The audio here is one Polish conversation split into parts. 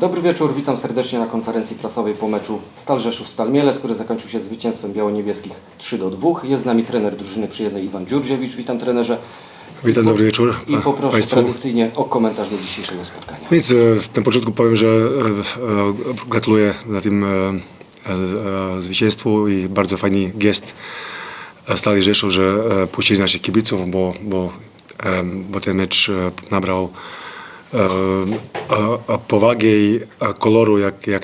Dobry wieczór, witam serdecznie na konferencji prasowej po meczu Stal Rzeszów-Stal Mielec, który zakończył się zwycięstwem biało-niebieskich 3 do 2. Jest z nami trener drużyny przyjezdnej Iwan Dziurdziewicz. Witam trenerze. Witam, dobry wieczór I poproszę Państwu. tradycyjnie o komentarz do dzisiejszego spotkania. Więc e, na początku powiem, że e, e, gratuluję na tym zwycięstwu i bardzo fajny gest Stali Rzeszów, że puścili naszych kibiców, bo, bo, bo ten mecz nabrał powagi koloru, jak, jak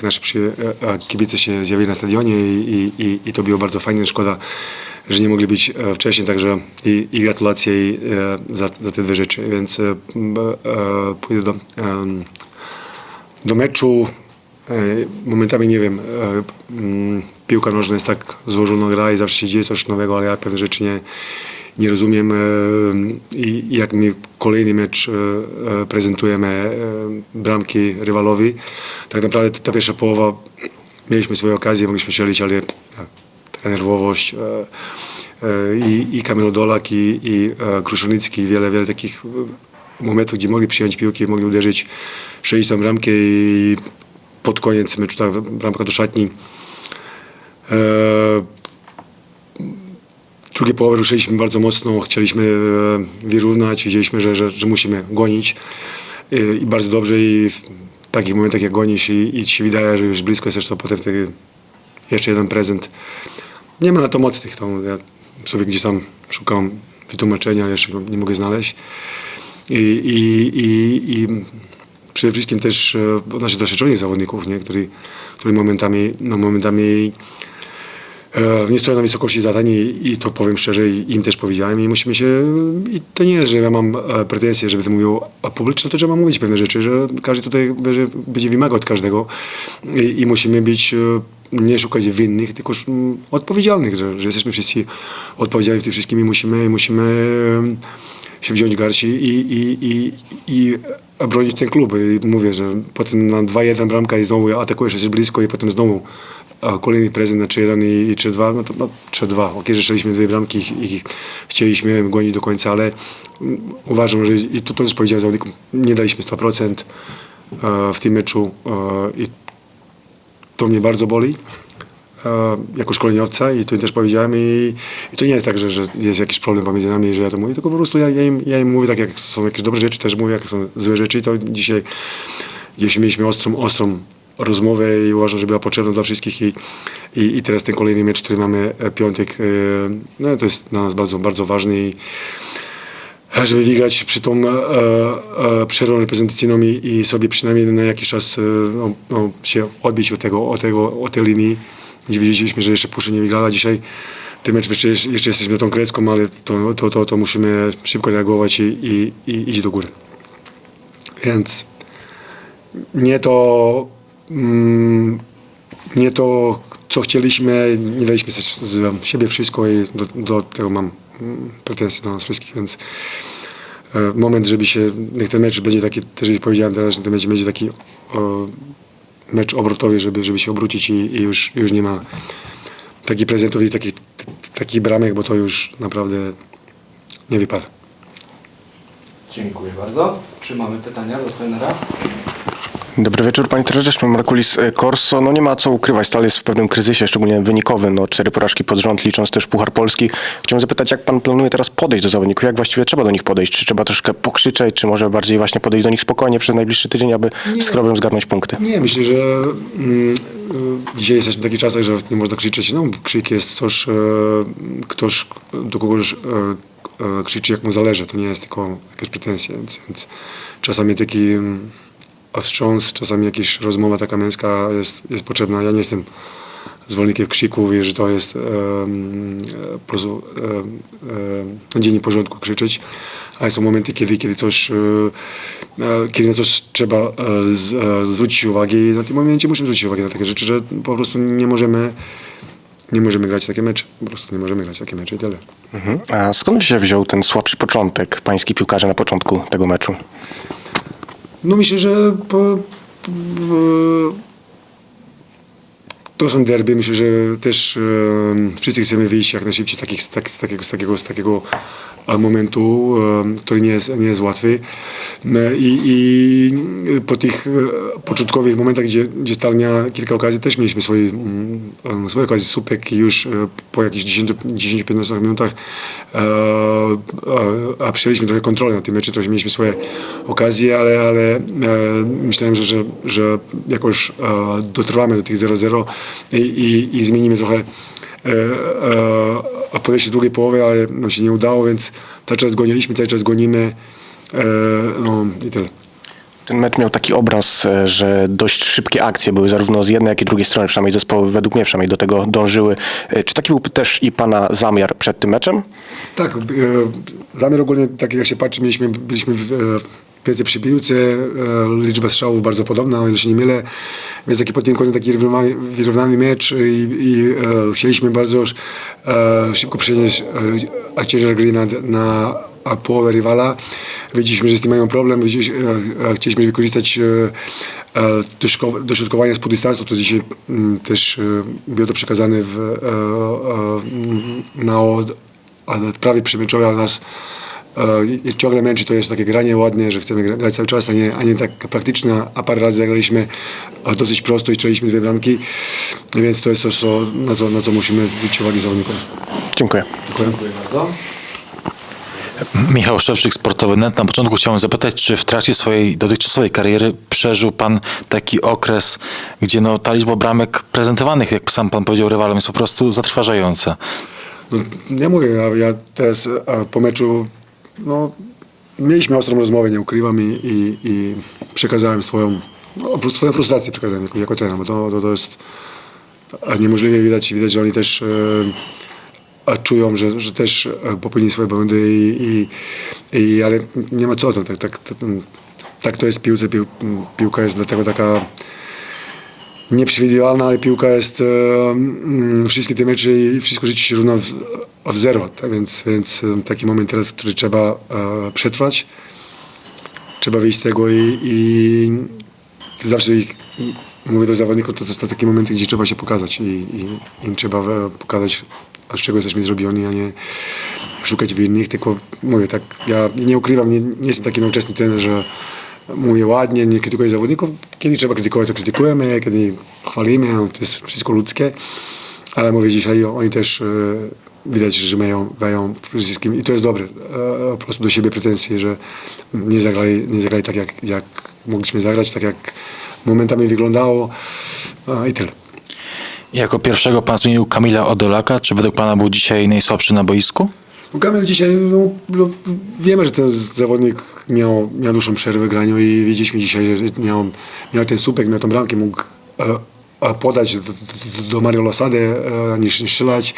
kibice się zjawili na stadionie i, i, i, to było bardzo fajne. Szkoda, że nie mogli być e, wcześniej, także i, i gratulacje i, e, za, za te dwie rzeczy. Więc e, pójdę do, do meczu. Momentami nie wiem, piłka nożna jest tak złożona gra i zawsze się dzieje coś nowego, ale ja pewne rzeczy nie, nie rozumiem e, jak my kolejny mecz e, e, prezentujemy bramki rywalowi, tak naprawdę ta pierwsza połowa mieliśmy swoje okazje, mogliśmy strzelić, ale taka nerwowość i, i Kamil Dolak i, i Kruszynicki, wiele, wiele takich momentów, gdzie mogli przyjąć piłki, mogli uderzyć, strzelić tą bramkę i pod koniec meczu ta bramka do szatni. Drugie połowę ruszyliśmy bardzo mocno, chcieliśmy e, wyrównać, wiedzieliśmy, że, że, że musimy gonić E, i bardzo dobrze i w takich momentach jak gonisz i, i ci się wydaje, że już blisko jesteś, to potem jeszcze jeden prezent. Nie ma na to mocnych, to ja sobie gdzieś tam szukam wytłumaczenia, ale jeszcze nie mogę znaleźć. I, i, i, i przede wszystkim też e, naszych doświadczonych zawodników, nie? Którzy, którzy momentami, no momentami nie stoją na wysokości zadań i, i to powiem szczerze i im też powiedziałem i musimy się, i to nie jest, że ja mam e, pretensje, żeby to mówił publicznie, to trzeba mówić pewne rzeczy, że każdy tutaj będzie, będzie wymagał od każdego i, i musimy być, e, nie szukać winnych, tylko mm, odpowiedzialnych, że, że jesteśmy wszyscy odpowiedzialni w tym wszystkim i musimy, musimy e, się wziąć garści i, i, i, i bronić ten klub. I mówię, że potem na 2-1 bramka i znowu atakujesz, jesteś blisko i potem znowu kolejny prezent na 3-1 i, i 3-2, no to no, 3-2. Ok, że strzeliśmy dwie bramki i, chcieliśmy gonić do końca, ale mm, uważam, że i to, to też powiedziałem nie daliśmy 100% e, w tym meczu e, i to mnie bardzo boli e, jako szkoleniowca i to im też powiedziałem i, i to nie jest tak, że, że jest jakiś problem pomiędzy nami że ja to mówię, tylko po prostu ja, ja, im, ja im mówię tak, jak są jakieś dobre rzeczy, też mówię, jak są złe rzeczy i to dzisiaj, jeśli mieliśmy ostrą, ostrą rozmowę i uważam, że była potrzebna dla wszystkich i, i, i teraz ten kolejny mecz, który mamy e, piątek, e, no to jest dla nas bardzo, bardzo ważny i żeby wygrać przy tą e, e, przerwą reprezentacyjną i, i sobie przynajmniej na jakiś czas e, no, no, się odbić od tego, od tego, od tej linii, gdzie wiedzieliśmy, że jeszcze Puszy nie wygrała dzisiaj. Ten mecz jeszcze, jeszcze jesteśmy tą kreską, ale to, to, to, to musimy szybko reagować i, i, i iść do góry. Więc nie to, nie to, co chcieliśmy, nie daliśmy z, siebie wszystko i do, do tego mam mm, pretensje do nas wszystkich, więc e, moment, żeby się, niech ten mecz będzie taki, też powiedziałem teraz, że ten mecz będzie taki mecz obrotowy, żeby, żeby się obrócić i, i już, już nie ma takich prezentów i takich, takich bramek, bo to już naprawdę nie wypada. Dziękuję bardzo. Czy mamy pytania do trenera? Dobry wieczór, panie trenerze, Markulis e, Corso. No nie ma co ukrywać, Stal jest w pewnym kryzysie, szczególnie wynikowym. No, cztery porażki pod rząd, licząc też Puchar Polski. Chciałem zapytać, jak pan planuje teraz podejść do zawodników? Jak właściwie trzeba do nich podejść? Czy trzeba troszkę pokrzyczeć, czy może bardziej właśnie podejść do nich spokojnie przez najbliższy tydzień, aby z chrobem zgarnąć punkty? Nie, myślę, że mm, dzisiaj jesteśmy w takich czasach, że nie można krzyczeć. No, krzyk jest coś, e, ktoś do kogoś e, e, krzyczy jak mu zależy. To nie jest tylko jakieś pretensje. Więc, więc czasami taki mm, wstrząs, czasami jakaś rozmowa taka męska jest, jest potrzebna. Ja nie jestem zwolennikiem krzyków że to jest e, po prostu em, na dzień porządku krzyczeć, ale są momenty, kiedy, kiedy coś, e, e, kiedy na coś trzeba z, zwrócić uwagę i na tym momencie musimy zwrócić uwagę na takie rzeczy, że po prostu nie możemy nie możemy grać takie mecze, po prostu nie możemy grać takie mecze i tyle. Mhm. A skąd się wziął ten słabszy początek pański piłkarze na początku tego meczu? No myślę, że po, w, to są derby. Myślę, że też e, wszyscy chcemy wyjść jak najszybciej takich, tak, z, takiego, z, takiego, z takiego momentu, który nie jest, nie jest łatwy. E, I, I po tych e, początkowych momentach, gdzie, gdzie Stal miała kilka okazji, też mieliśmy swoje, mm, swoje okazje. Słupek już e, po jakichś 10-15 minutach a, a przejęliśmy trochę kontrolę na tym meczu, trochę mieliśmy swoje okazje, ale, ale myślałem, że, że, że jakoś dotrwamy do tych 0-0 i, i, i zmienimy trochę e, e, podejście w drugiej połowie, ale nam się nie udało, więc cały czas goniliśmy, cały czas gonimy e, no i tyle. Ten mecz miał taki obraz, że dość szybkie akcje były zarówno z jednej, jak i drugiej strony, przynajmniej zespoły według mnie przynajmniej do tego dążyły. Czy taki był też i pana zamiar przed tym meczem? Tak, zamiar ogólnie, tak jak się patrzy, mieliśmy, byliśmy w, e, więcej przy piłce, e, liczba strzałów bardzo podobna, o ile się nie mylę, więc taki pod tym kątem taki wyrównany, mecz i, i e, chcieliśmy bardzo e, szybko przenieść e, ciężar gry na, na a połowę rywala. Widzieliśmy, że z tym mają problem, e, e, chcieliśmy wykorzystać e, dośrodkow- dośrodkowanie z dystansu, to dzisiaj mm, też było to przekazane w, na od, prawie przemyczowe, nas i ciągle męczy to jest takie granie ładne, że chcemy gra- grać cały czas, a nie, a nie tak praktyczne, a parę razy zagraliśmy e, dosyć prosto i strzeliśmy dwie bramki, więc to jest coś, co, na, co, na co musimy zwrócić uwagę zawodnikom. Dziękuję. Dziękuję. Bardzo. Michał Szewczyk, Sportowy Net. Na początku chciałem zapytać, czy w trakcie swojej dotychczasowej kariery przeżył pan taki okres, gdzie no, ta liczba bramek prezentowanych, jak sam pan powiedział, rywalom jest po prostu zatrważająca. No, nie mówię, ja, ja teraz a, po meczu no, mieliśmy ostrą rozmowę, nie ukrywam i, i, i przekazałem swoją, no, swoją frustrację przekazałem jako, jako trener, bo to, to, to jest a niemożliwie widać, widać, że oni też e, czują, że, że też e, popełnili swoje błędy i, i, i ale nie ma co, to, tak, tak, tak, tak to jest w piłce, pił, piłka jest dlatego taka nieprzewidywalna, ale piłka jest, e, mm, wszystkie te mecze i wszystko życie się równa w, w zero, tak? Więc, więc e, taki moment teraz, który trzeba e, przetrwać, trzeba wyjść z tego i, i zawsze ich, mówię do zawodników, to, to, to takie momenty, gdzie trzeba się pokazać i, i im trzeba pokazać, z czego jesteśmy zrobioni, a nie szukać winnych, tylko mówię tak, ja nie ukrywam, nie, nie jestem taki nowoczesny trener, że mówię ładnie, nie krytykuję zawodników. Kiedy trzeba krytykować, to krytykujemy, kiedy chwalimy, to jest wszystko ludzkie. Ale mówię dzisiaj, oni też e, widać, że mają, mają przede wszystkim, i to jest dobre, e, po prostu do siebie pretensje, że nie zagrali, nie zagrali tak, jak, jak mogliśmy zagrać, tak jak momentami wyglądało e, i tyle. Jako pierwszego pan zmienił Kamila Odolaka. Czy według pana był dzisiaj najsłabszy na boisku? No, Kamil dzisiaj, no, no, wiemy, że ten zawodnik miał, miał dłuższą przerwę graniu i wiedzieliśmy dzisiaj, że miał, miał ten słupek, miał tą bramkę, mógł e, podać do, do, do Mario Losady, e, niż niż strzelać.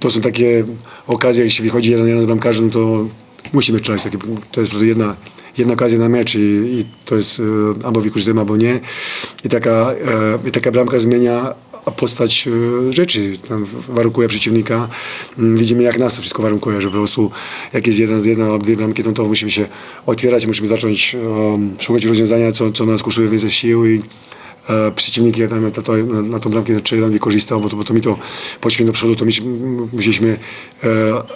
To są takie okazje, jeśli wychodzi jeden, jeden z bramkarzy, no to musimy strzelać. Takie, to jest po prostu jedna, jedna okazja na mecz i, i to jest e, albo wykorzystujemy, albo nie. I taka, e, i taka bramka zmienia postać e, rzeczy, warunkuje przeciwnika. Mm, Widzimy jak nas to wszystko warunkuje, że po prostu jak jest jeden z jedna albo dwie bramki, no to musimy się otwierać, musimy zacząć um, szukać rozwiązania, co, co nas kosztuje więcej sił i e, przeciwnik na, na, na, tą bramkę czy jeden wykorzystał, bo to, bo to mi to poćmi do przodu, to my, musieliśmy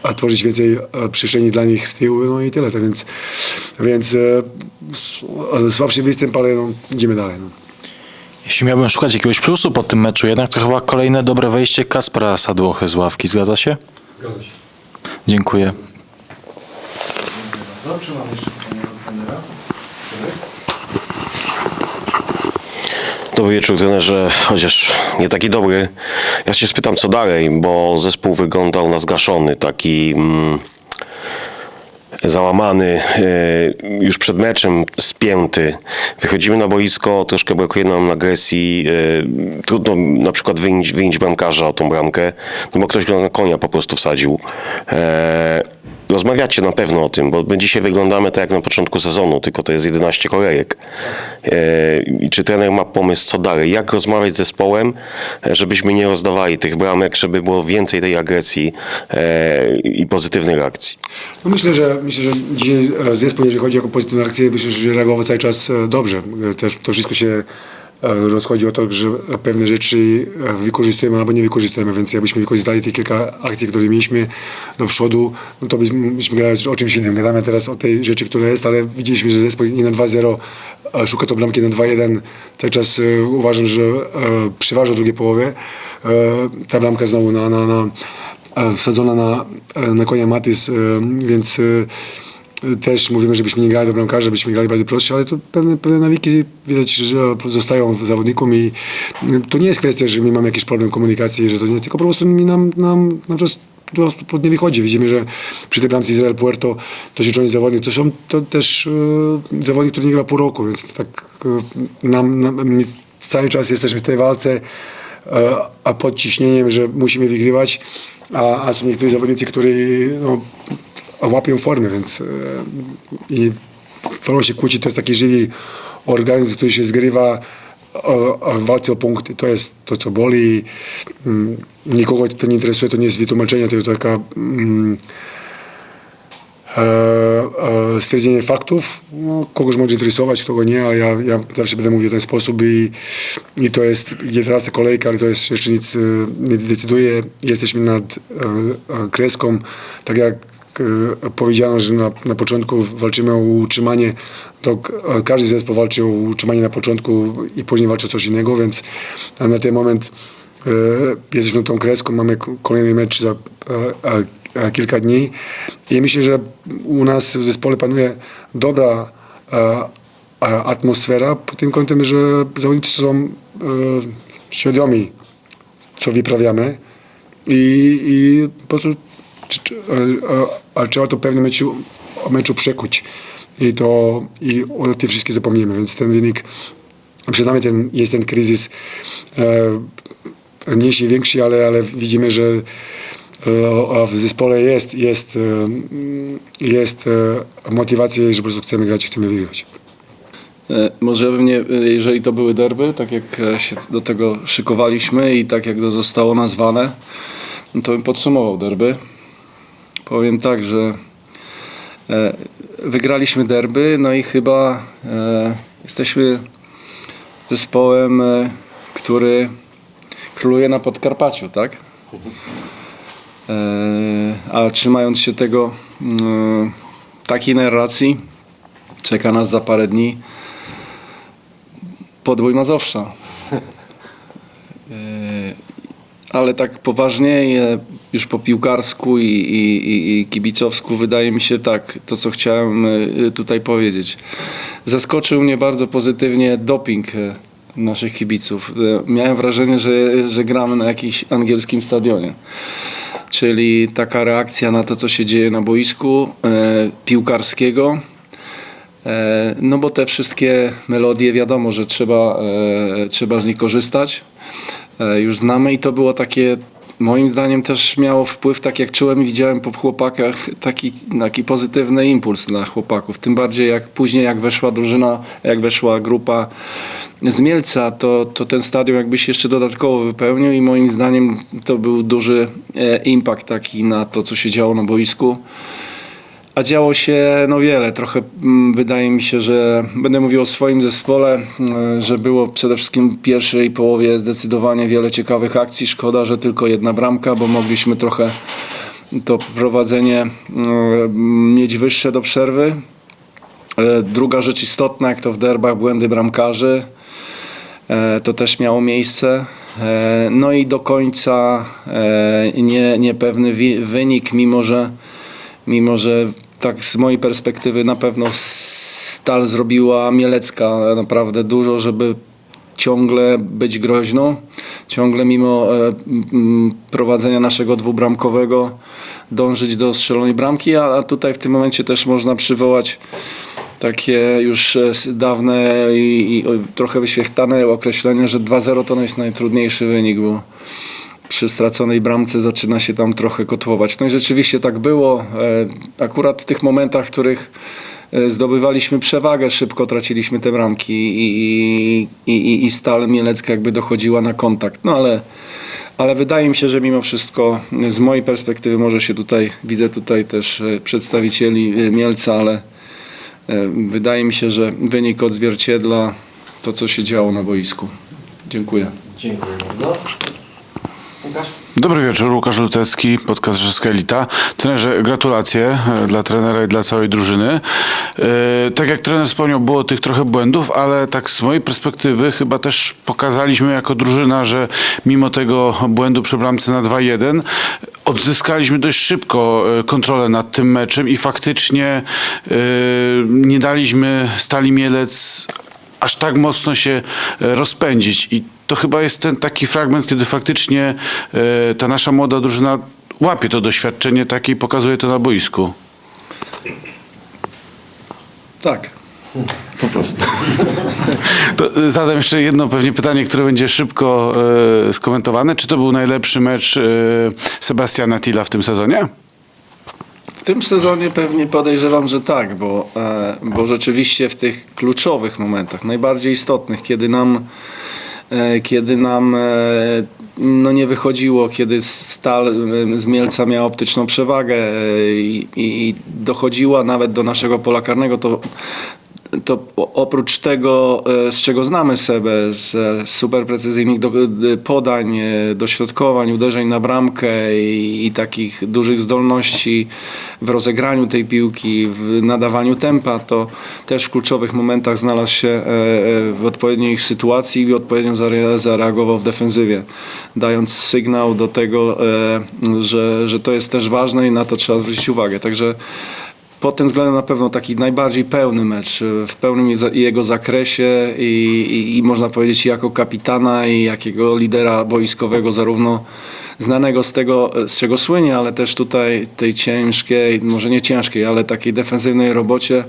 e, tworzyć więcej e, przestrzeni dla nich z tyłu, no i tyle. Tak więc więc e, s- słabszy występ, ale no, idziemy dalej. No. Jeśli miałbym szukać jakiegoś plusu po tym meczu, jednak to chyba kolejne dobre wejście Kaspra Sadłochy z ławki. Zgadza się? Dziękuję. Bardzo. Czy mam jeszcze pytanie do trenera? Dobry wieczór trenerze, chociaż nie taki dobry. Ja się spytam co dalej, bo zespół wyglądał na zgaszony, taki mm, załamany, e, już przed meczem spięty. Wychodzimy na boisko, troszkę brakuje nam agresji, e, trudno na przykład wyjąć, wyjąć bramkarza o tą bramkę, no bo ktoś go na konia po prostu wsadził. Rozmawiacie na pewno o tym, bo my dzisiaj wyglądamy tak jak na początku sezonu, tylko to jest 11 kolejek. E, czy trener ma pomysł, co dalej? Jak rozmawiać z zespołem, żebyśmy nie rozdawali tych bramek, żeby było więcej tej agresji e, i pozytywnej reakcji? No myślę, że myślę, że dzisiaj e, zespół, jeżeli chodzi o pozytywną akcję, myślę, że reagował cały czas dobrze. Też to wszystko się rozchodzi o to, że pewne rzeczy e, wykorzystujemy albo nie wykorzystujemy, więc jakbyśmy wykorzystali te kilka akcji, które mieliśmy do przodu, no to byśmy, gadali o czymś innym. Gadamy teraz o tej rzeczy, która jest, ale widzieliśmy, że zespół nie na 2-0 e, szuka to bramki na 2-1. Cały czas e, uważam, że e, przeważa w drugiej połowie. E, ta bramka znowu na, na, na, e, wsadzona na, e, na konia Matys, e, więc e, też mówimy, żebyśmy nie grali do bramkarza, żebyśmy grali bardziej prosto, ale to pewne, pewne nawiki widać, że zostają w zawodnikom i to nie jest kwestia, że my mamy jakiś problem komunikacji, że to nie jest, tylko po prostu mi nam, nam, nam to prostu nie wychodzi. Widzimy, że przy tej bramce Izrael Puerto to się czuje zawodnik. To są to też e, zawodnik, który nie gra pół roku, więc tak e, nam, nam cały czas jesteśmy w tej walce, e, a pod ciśnieniem, że musimy wygrywać, a, a są niektórzy zawodnicy, którzy no, łapią formę, więc e, i formą się kłóci, to jest taki żywy organizm, który się zgrywa o walce o punkty. To jest to, co boli. Mm, Nikogo to nie interesuje, to nie jest wytłumaczenie, to jest taka mm, e, e, stwierdzenie faktów. No, kogoś może interesować, kogo nie, ale ja, ja zawsze będę mówił w ten sposób i, i to jest 11 kolejka, ale to jest jeszcze nic e, nie decyduje. Jesteśmy nad e, e, kreską, tak jak powiedziano, że na, na początku walczymy o utrzymanie, to e, każdy zespół walczy o utrzymanie na początku i później walczy o coś innego, więc na ten moment e, jesteśmy tą kreską, mamy kolejny mecz za e, e, e, kilka dni i myślę, że u nas w zespole panuje dobra e, e, atmosfera pod tym kątem, że zawodnicy są e, świadomi, co wyprawiamy i, i po prostu e, e, ale trzeba to w pewnym meczu, meczu przekuć i to i o tym wszystkim zapomnimy, więc ten wynik przed nami ten, jest ten kryzys e, mniejszy, większy, ale, ale widzimy, że e, w zespole jest, jest, e, jest e, motywacja, że po prostu chcemy grać i chcemy wygrywać. E, Może bym nie, e, jeżeli to były derby, tak jak e, się do tego szykowaliśmy i tak jak to zostało nazwane, no to bym podsumował derby. Powiem tak, że e, wygraliśmy derby, no i chyba e, jesteśmy zespołem, e, który króluje na Podkarpaciu, tak? A trzymając się tego mm, takiej narracji, czeka nas za parę dni podbój Mazowsza. Ale tak poważnie, e, już po piłkarsku i, i, i, kibicowsku, wydaje mi się tak, to co chciałem e, tutaj powiedzieć. Zaskoczył mnie bardzo pozytywnie doping e, naszych kibiców. E, Miałem wrażenie, że, że gramy na jakimś angielskim stadionie. Czyli taka reakcja na to, co się dzieje na boisku e, piłkarskiego. E, No bo te wszystkie melodie wiadomo, że trzeba, e, trzeba z nich korzystać. E, Już znamy i to było takie, moim zdaniem też miało wpływ, tak jak czułem i widziałem po chłopakach, taki, taki pozytywny impuls dla chłopaków. Tym bardziej jak później jak weszła drużyna, jak weszła grupa z Mielca, to, to ten stadion jakby się jeszcze dodatkowo wypełnił i moim zdaniem to był duży e, impact taki na to, co się działo na boisku. A działo się no wiele. Trochę mm, wydaje mi się, że będę mówił o swoim zespole, mm, że było przede wszystkim w pierwszej połowie zdecydowanie wiele ciekawych akcji. Szkoda, że tylko jedna bramka, bo mogliśmy trochę to prowadzenie mm, mieć wyższe do przerwy. E, Druga rzecz istotna, jak to w derbach, błędy bramkarzy. E, To też miało miejsce. E, No i do końca nie, niepewny wynik, mimo że, mimo że tak z mojej perspektywy na pewno Stal zrobiła Mielecka naprawdę dużo, żeby ciągle być groźną, ciągle mimo e, prowadzenia naszego dwubramkowego dążyć do strzelonej bramki, a tutaj w tym momencie też można przywołać takie już e, dawne i, i trochę wyświechtane określenie, że 2-0 to jest najtrudniejszy wynik, bo przy straconej bramce zaczyna się tam trochę kotłować. No i rzeczywiście tak było. E, Akurat w tych momentach, w których e, zdobywaliśmy przewagę, szybko traciliśmy te bramki i, i, i, i Stal Mielecka jakby dochodziła na kontakt. No ale, ale wydaje mi się, że mimo wszystko z mojej perspektywy może się tutaj, widzę tutaj też e, przedstawicieli e, Mielca, ale E, Wydaje mi się, że wynik odzwierciedla to, co się działo na boisku. Dziękuję. Dziękuję bardzo. Łukasz? Dobry wieczór, Łukasz Lutecki, podcast Rzeszka Elita. Trenerze, gratulacje e, dla trenera i dla całej drużyny. E, tak jak trener wspomniał, było tych trochę błędów, ale tak z mojej perspektywy chyba też pokazaliśmy jako drużyna, że mimo tego błędu przy bramce na 2-1 odzyskaliśmy dość szybko e, kontrolę nad tym meczem i faktycznie nie daliśmy Stali Mielec aż tak mocno się e, rozpędzić. I to chyba jest ten taki fragment, kiedy faktycznie e, ta nasza młoda drużyna łapie to doświadczenie takie i pokazuje to na boisku. Tak, po prostu. To e, zadam jeszcze jedno pewnie pytanie, które będzie szybko skomentowane. Czy to był najlepszy mecz Sebastiana Tilla w tym sezonie? W tym sezonie pewnie podejrzewam, że tak, bo, e, bo rzeczywiście w tych kluczowych momentach, najbardziej istotnych, kiedy nam, e, kiedy nam e, no nie wychodziło, kiedy Stal z Mielca miała optyczną przewagę i i dochodziła nawet do naszego pola karnego, to to oprócz tego, e, z czego znamy Sebę, z e, super precyzyjnych do, d- podań, e, dośrodkowań, uderzeń na bramkę i, i takich dużych zdolności w rozegraniu tej piłki, w nadawaniu tempa, to też w kluczowych momentach znalazł się e, e, w odpowiedniej sytuacji i odpowiednio zare- zareagował w defensywie, dając sygnał do tego, e, że, że to jest też ważne i na to trzeba zwrócić uwagę. Także pod tym względem na pewno taki najbardziej pełny mecz, e, w pełnym je- jego zakresie i, i, i można powiedzieć jako kapitana i jakiego lidera boiskowego, zarówno znanego z tego, z czego słynie, ale też tutaj tej ciężkiej, może nie ciężkiej, ale takiej defensywnej robocie,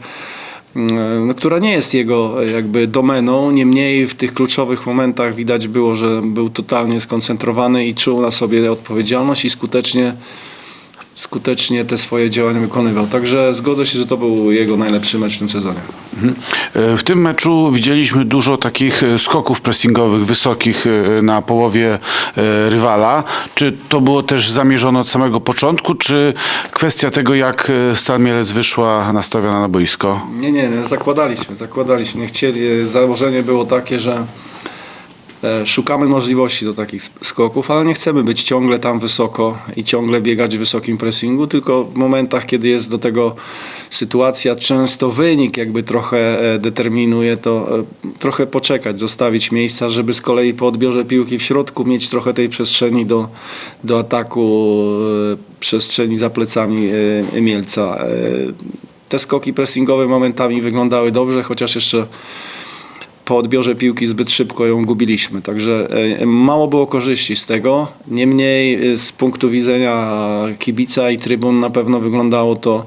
no, która nie jest jego e, jakby domeną, niemniej w tych kluczowych momentach widać było, że był totalnie skoncentrowany i czuł na sobie odpowiedzialność i skutecznie skutecznie te swoje działania wykonywał. Także zgodzę się, że to był jego najlepszy mecz w tym sezonie. E, W tym meczu widzieliśmy dużo takich e, skoków pressingowych, wysokich e, na połowie rywala. Czy to było też zamierzone od samego początku, czy kwestia tego, jak Stal Mielec wyszła nastawiona na boisko? Nie, nie, zakładaliśmy, zakładaliśmy. Nie chcieli, założenie było takie, że szukamy możliwości do takich sk- skoków, ale nie chcemy być ciągle tam wysoko i ciągle biegać w wysokim pressingu, tylko w momentach, kiedy jest do tego sytuacja, często wynik jakby trochę e, determinuje, to e, trochę poczekać, zostawić miejsca, żeby z kolei po odbiorze piłki w środku mieć trochę tej przestrzeni do, do ataku, e, przestrzeni za plecami e, Mielca. E, te skoki pressingowe momentami wyglądały dobrze, chociaż jeszcze po odbiorze piłki zbyt szybko ją gubiliśmy. Także e, mało było korzyści z tego. Niemniej e, z punktu widzenia kibica i trybun na pewno wyglądało to,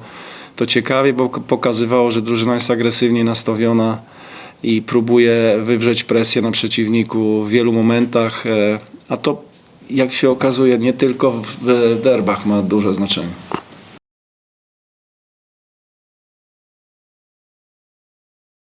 to ciekawie, bo pokazywało, że drużyna jest agresywnie nastawiona i próbuje wywrzeć presję na przeciwniku w wielu momentach, e, a to jak się okazuje nie tylko w derbach ma duże znaczenie.